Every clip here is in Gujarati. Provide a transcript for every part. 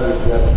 ವಿದ್ಯಾರ್ಥಿ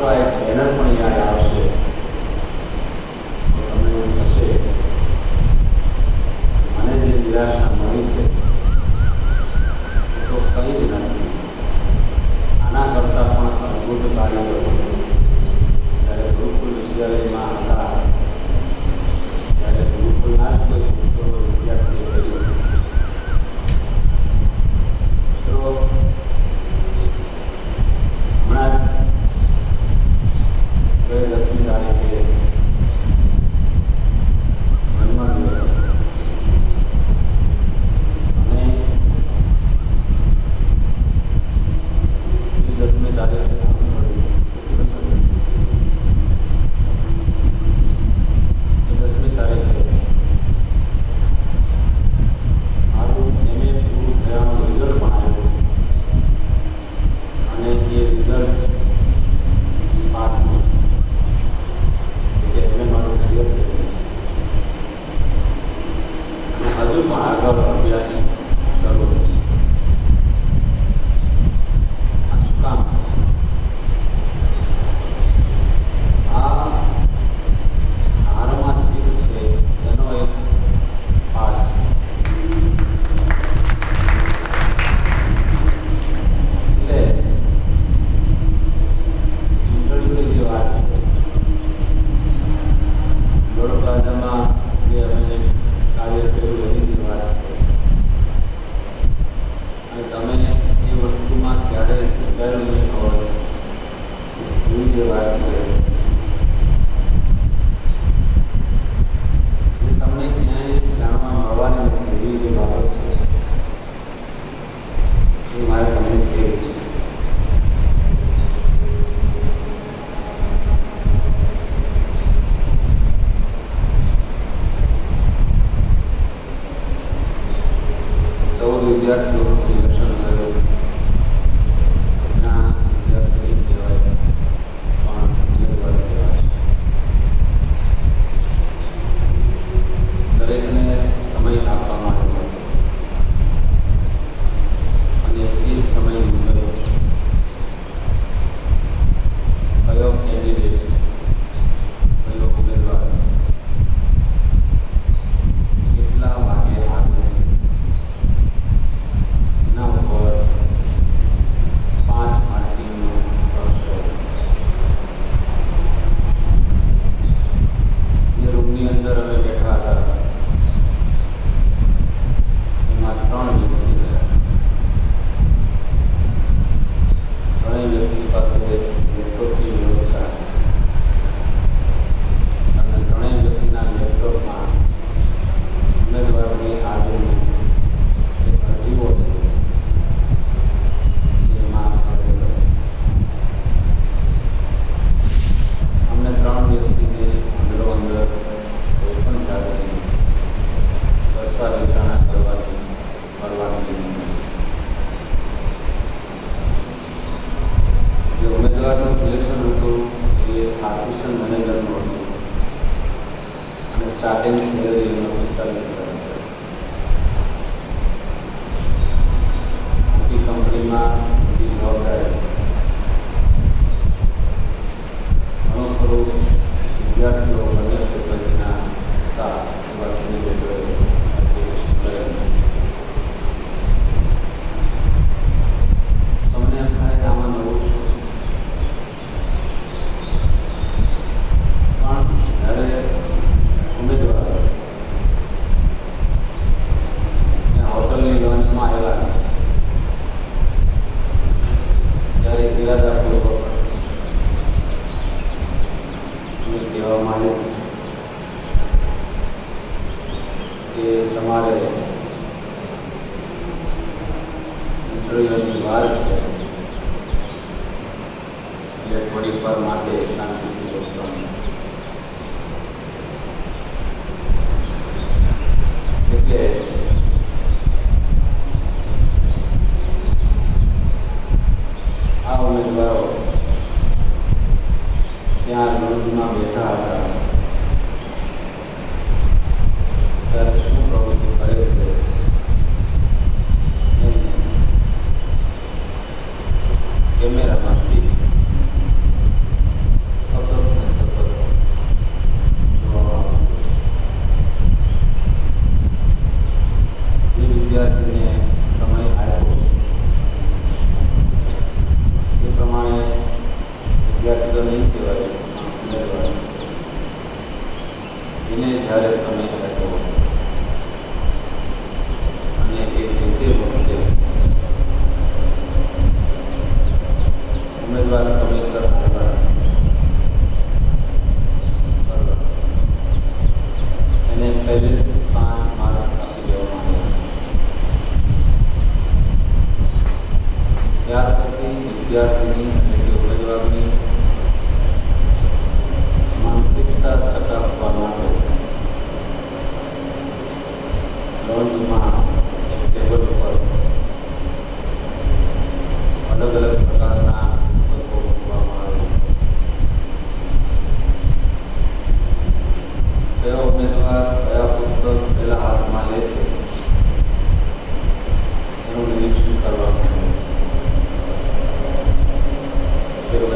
તો એક બેનર પણ યાદ આવશે. તમને એવું થશે. મને જે નિરાશા મળી છે, તો કઈ જ નથી. આના કરતા પણ અદ્ભુત કાર્ય જ્યારે ગુરુકુલ વિદ્યાલયમાં હતા, ત્યારે ગુરુકુલના જ કોઈ இருக்கிறது ছেড়ে দেওয়ার উনি আর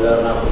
കാരണം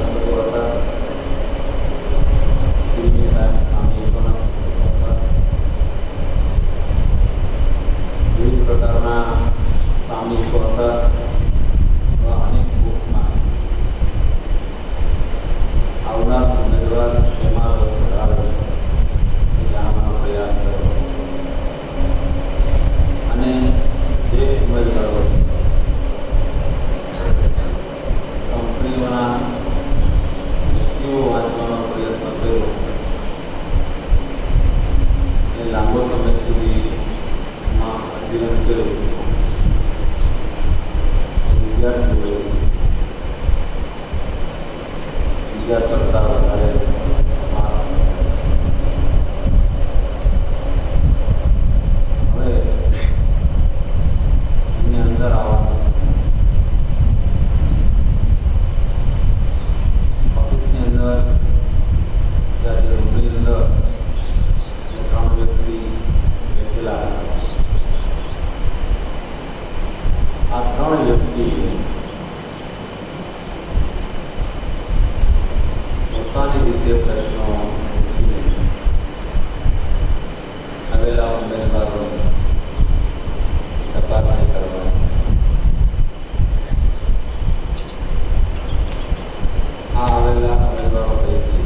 করা Thank you.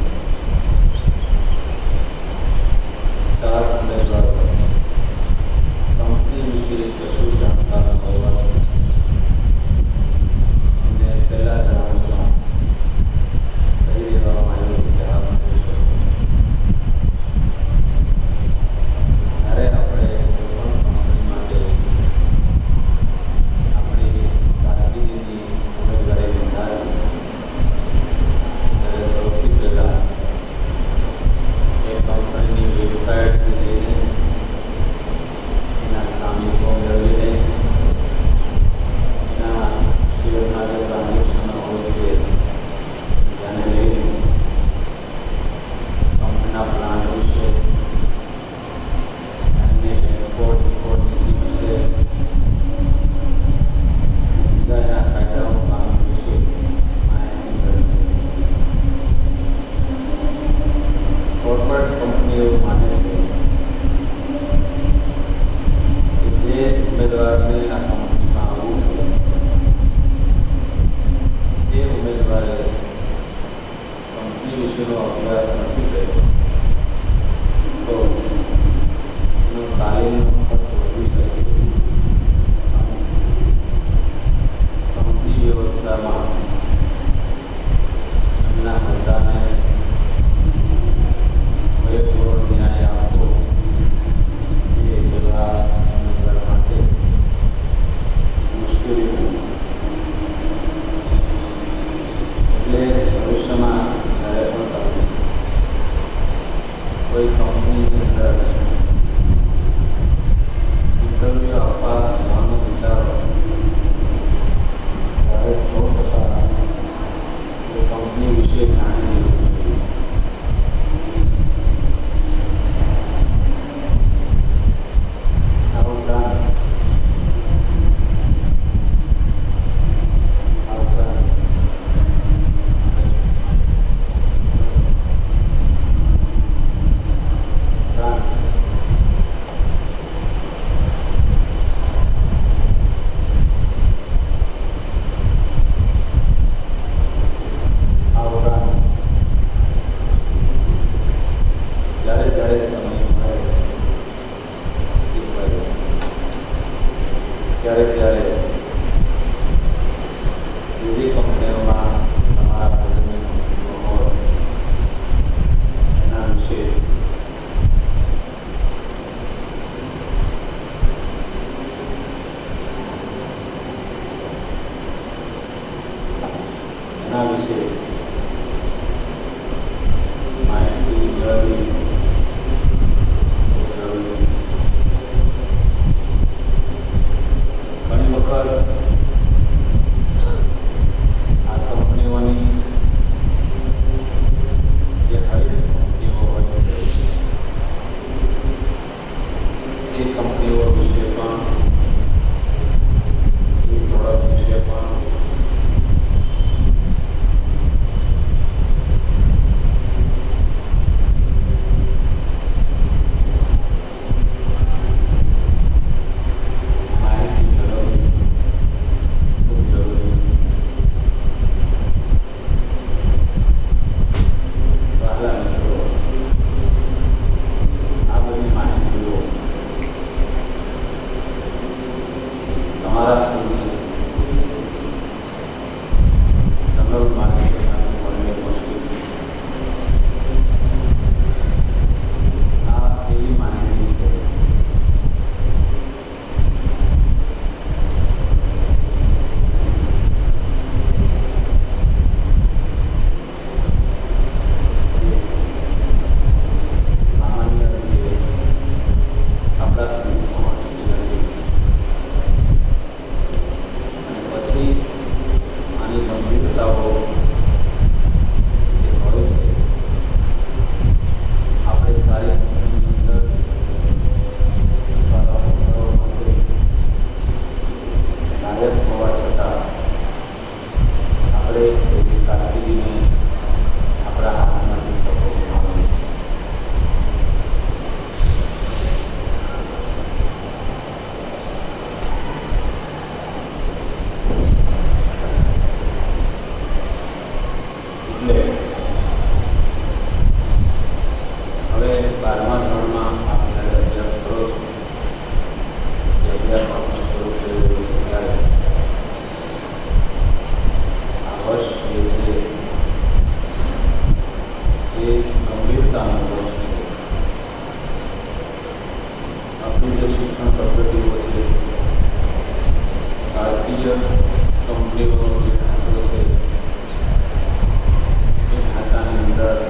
Maharashtra complejo de la de, de,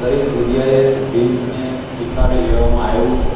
ગરીબ દુનિયાએ ભીલ્સને સ્વીકારી લેવામાં આવ્યું છે.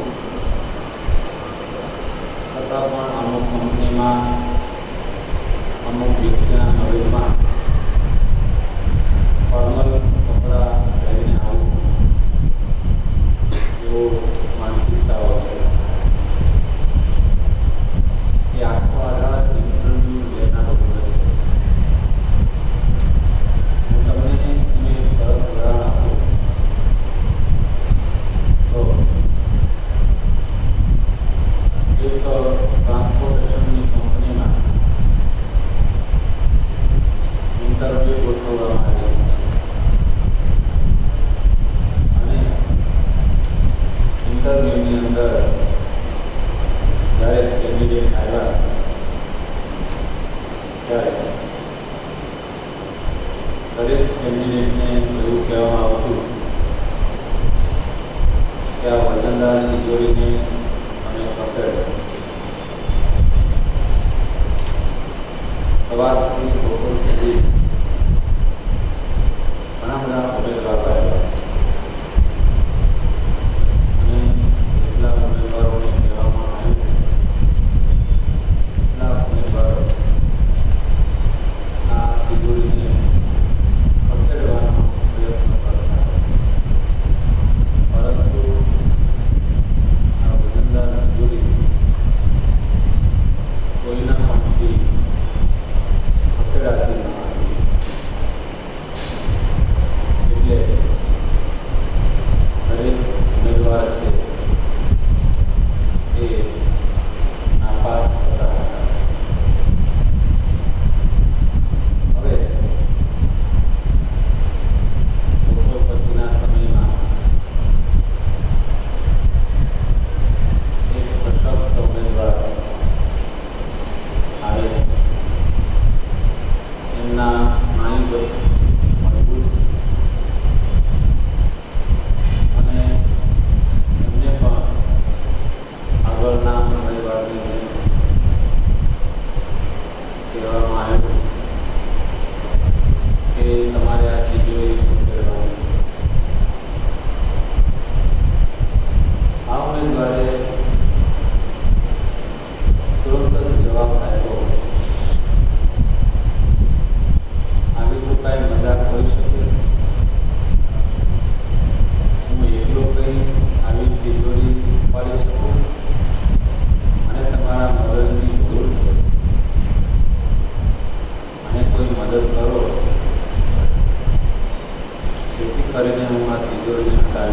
માં તિજોરીના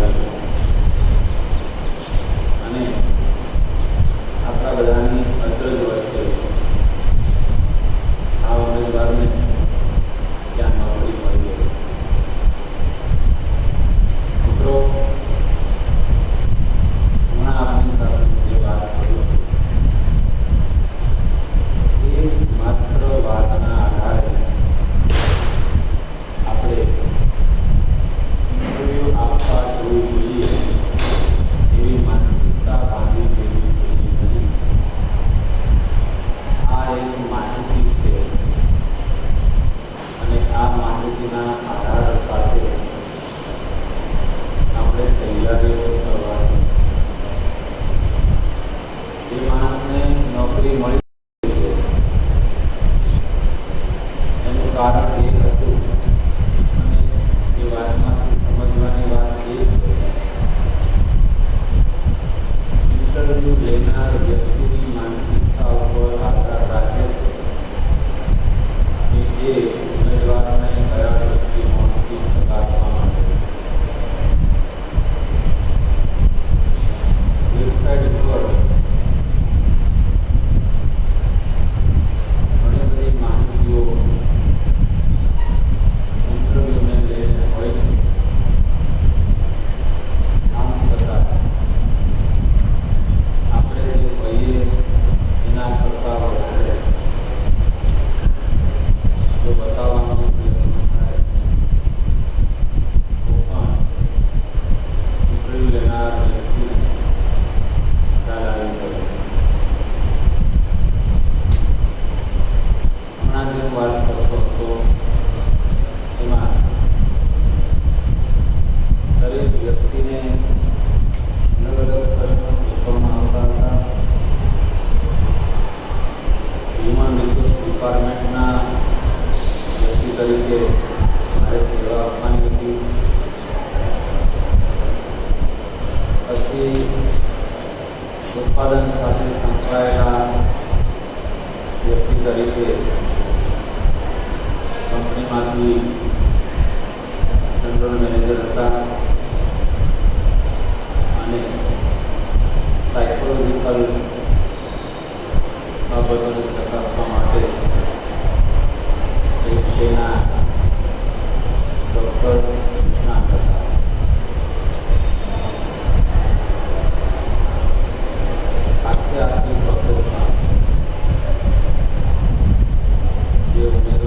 અને આપણા બધાની અચરજ વચ્ચે આ ઉમેદવારને Yani ઉત્પાદન સાથે સંકળાયેલા વ્યક્તિ તરીકે કંપનીમાંથી જનરલ મેનેજર હતા અને સાયકોલોજીકલ બાબતોને ચકાસવા માટે વિષયના ડૉક્ટર નિષ્ણાત